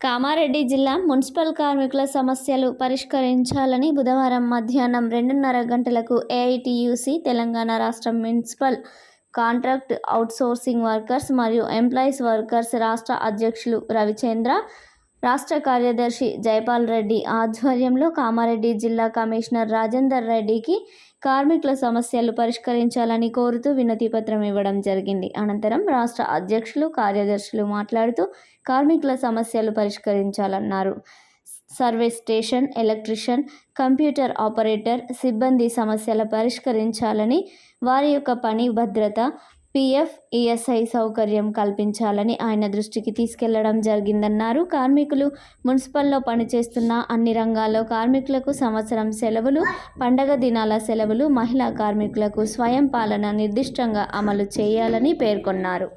కామారెడ్డి జిల్లా మున్సిపల్ కార్మికుల సమస్యలు పరిష్కరించాలని బుధవారం మధ్యాహ్నం రెండున్నర గంటలకు ఏఐటియుసి తెలంగాణ రాష్ట్ర మున్సిపల్ కాంట్రాక్ట్ అవుట్సోర్సింగ్ వర్కర్స్ మరియు ఎంప్లాయీస్ వర్కర్స్ రాష్ట్ర అధ్యక్షులు రవిచంద్ర రాష్ట్ర కార్యదర్శి జైపాల్ రెడ్డి ఆధ్వర్యంలో కామారెడ్డి జిల్లా కమిషనర్ రాజేందర్ రెడ్డికి కార్మికుల సమస్యలు పరిష్కరించాలని కోరుతూ వినతిపత్రం ఇవ్వడం జరిగింది. అనంతరం రాష్ట్ర అధ్యక్షులు కార్యదర్శులు మాట్లాడుతూ కార్మికుల సమస్యలు పరిష్కరించాలన్నారు. Survey station electrician computer operator సిబ్బంది సమస్యల పరిష్కరించాలని వారి యొక్క పని భద్రత పిఎఫ్ ఈఎస్ఐ సౌకర్యం కల్పించాలని ఆయన దృష్టికి తీసుకెళ్ళడం జరిగిందన్నారు. కార్మికులు మున్సిపల్లో పనిచేస్తున్న అన్ని రంగాల్లో కార్మికులకు సంవత్సరం సెలవులు పండగ దినాల సెలవులు మహిళా కార్మికులకు స్వయం పాలన నిర్దిష్టంగా అమలు చేయాలని పేర్కొన్నారు.